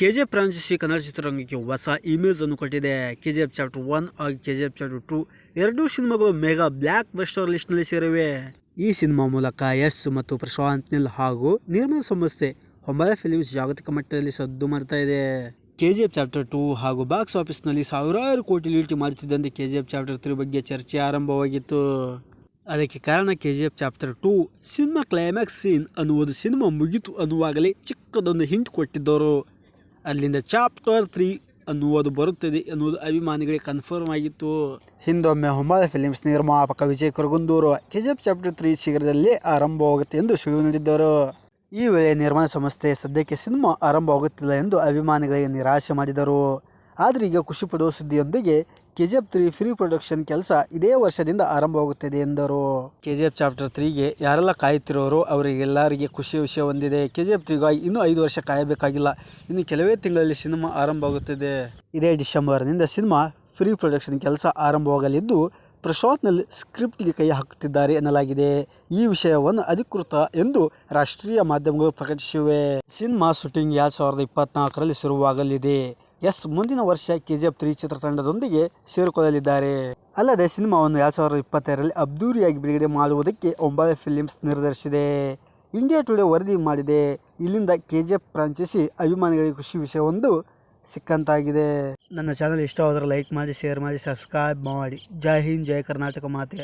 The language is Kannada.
ಕೆ ಜಿ ಕನ್ನಡ ಚಿತ್ರರಂಗಕ್ಕೆ ಹೊಸ ಇಮೇಜ್ ಅನ್ನು ಕೊಟ್ಟಿದೆ. K G F chapter one ಹಾಗೂ K G F chapter two ಎರಡೂ ಸಿನಿಮಾಗಳು ಮೆಗಾ ಬ್ಲ್ಯಾಕ್ ಬಸ್ಟರ್ ಲಿಸ್ಟ್ನಲ್ಲಿ ಸೇರಿವೆ. ಈ ಸಿನಿಮಾ ಮೂಲಕ ಯಶ್ ಮತ್ತು ಪ್ರಶಾಂತ್ ನಿಲ್ ಹಾಗೂ ನಿರ್ಮಲ ಸಂಸ್ಥೆ ಹೊಂಬಾಳೆ ಫಿಲಿಮ್ಸ್ ಜಾಗತಿಕ ಮಟ್ಟದಲ್ಲಿ ಸದ್ದು ಮಾಡ್ತಾ ಇದೆ. K G F chapter two ಹಾಗೂ ಬಾಕ್ಸ್ ಆಫೀಸ್ನಲ್ಲಿ ಸಾವಿರಾರು ಕೋಟಿ ಲೀಟಿ ಮಾಡುತ್ತಿದ್ದಂತೆ K G F chapter three ಬಗ್ಗೆ ಚರ್ಚೆ ಆರಂಭವಾಗಿತ್ತು. ಅದಕ್ಕೆ ಕಾರಣ K G F chapter two cinema climax scene ಅನ್ನುವುದು ಸಿನಿಮಾ ಮುಗಿತು ಅನ್ನುವಾಗಲೇ ಚಿಕ್ಕದೊಂದು ಹಿಂಟ್ ಕೊಟ್ಟಿದ್ದರು ಅಲ್ಲಿಂದ ಚಾಪ್ಟರ್ ತ್ರೀ ಅನ್ನುವುದು ಬರುತ್ತದೆ ಎನ್ನುವುದು ಅಭಿಮಾನಿಗಳಿಗೆ ಕನ್ಫರ್ಮ್ ಆಗಿತ್ತು. ಹಿಂದೊಮ್ಮೆ ಹೊಮ್ಮದ ಫಿಲಿಮ್ಸ್ ನಿರ್ಮಾಪಕ Vijay Kiragandur K chapter three ಶೀಘ್ರದಲ್ಲೇ ಆರಂಭವಾಗುತ್ತೆ ಎಂದು ಸುಳಿವು ನೀಡಿದ್ದರು. ಈ ವೇಳೆ ನಿರ್ಮಾಣ ಸಂಸ್ಥೆ ಸದ್ಯಕ್ಕೆ ಸಿನಿಮಾ ಆರಂಭವಾಗುತ್ತಿಲ್ಲ ಎಂದು ಅಭಿಮಾನಿಗಳಿಗೆ ನಿರಾಶೆ ಮಾಡಿದರು. ಆದರೆ ಈಗ ಖುಷಿ ಪಡುವ ಸುದ್ದಿಯೊಂದಿಗೆ K G F three pre production ಕೆಲಸ ಇದೇ ವರ್ಷದಿಂದ ಆರಂಭವಾಗುತ್ತದೆ ಎಂದರು. ಕೆಜಿಎಫ್ ಚಾಪ್ಟರ್ ತ್ರೀಗೆ ಯಾರೆಲ್ಲ ಕಾಯುತ್ತಿರೋರು ಅವರಿಗೆಲ್ಲರಿಗೆ ಖುಷಿ ವಿಷಯ ಹೊಂದಿದೆ. ಕೆ ಜಿ ಎಫ್ ತ್ರೀಗಾಗಿ ಇನ್ನೂ ಐದು ವರ್ಷ ಕಾಯಬೇಕಾಗಿಲ್ಲ. ಇನ್ನು ಕೆಲವೇ ತಿಂಗಳಲ್ಲಿ ಸಿನಿಮಾ ಆರಂಭವಾಗುತ್ತದೆ. ಇದೇ ಡಿಸೆಂಬರ್ನಿಂದ ಸಿನಿಮಾ ಫ್ರೀ ಪ್ರೊಡಕ್ಷನ್ ಕೆಲಸ ಆರಂಭವಾಗಲಿದ್ದು ಪ್ರಶಾಂತ್ನಲ್ಲಿ ಸ್ಕ್ರಿಪ್ಟ್ಗೆ ಕೈ ಹಾಕುತ್ತಿದ್ದಾರೆ ಎನ್ನಲಾಗಿದೆ. ಈ ವಿಷಯವನ್ನು ಅಧಿಕೃತ ಎಂದು ರಾಷ್ಟ್ರೀಯ ಮಾಧ್ಯಮಗಳು ಪ್ರಕಟಿಸಿವೆ. ಸಿನಿಮಾ ಶೂಟಿಂಗ್ ಎರಡು ಸಾವಿರದ ಇಪ್ಪತ್ನಾಲ್ಕರಲ್ಲಿ ಶುರುವಾಗಲಿದೆ. ಎಸ್ ಮುಂದಿನ ವರ್ಷ ಕೆ ಜಿ ಎಫ್ ತ್ರೀ ಚಿತ್ರತಂಡದೊಂದಿಗೆ ಸೇರಿಕೊಳ್ಳಲಿದ್ದಾರೆ. ಅಲ್ಲದೆ ಸಿನಿಮಾವನ್ನು ಎರಡು ಸಾವಿರದ ಇಪ್ಪತ್ತೆರಡರಲ್ಲಿ ಅಬ್ದೂರಿಯಾಗಿ ಬಿಡುಗಡೆ ಮಾಡುವುದಕ್ಕೆ ಒಂಬಾಯ ಫಿಲಿಮ್ಸ್ ನಿರ್ಧರಿಸಿದೆ. ಇಂಡಿಯಾ ಟುಡೇ ವರದಿ ಮಾಡಿದೆ. ಇಲ್ಲಿಂದ ಕೆ ಜಿ ಎಫ್ ಫ್ರಾಂಚೈಸಿ ಅಭಿಮಾನಿಗಳಿಗೆ ಖುಷಿ ವಿಷಯವೊಂದು ಸಿಕ್ಕಂತಾಗಿದೆ. ನನ್ನ ಚಾನಲ್ ಇಷ್ಟವಾದರೆ ಲೈಕ್ ಮಾಡಿ ಶೇರ್ ಮಾಡಿ ಸಬ್ಸ್ಕ್ರೈಬ್ ಮಾಡಿ. ಜೈ ಹಿಂದ್, ಜೈ ಕರ್ನಾಟಕ ಮಾತೆ.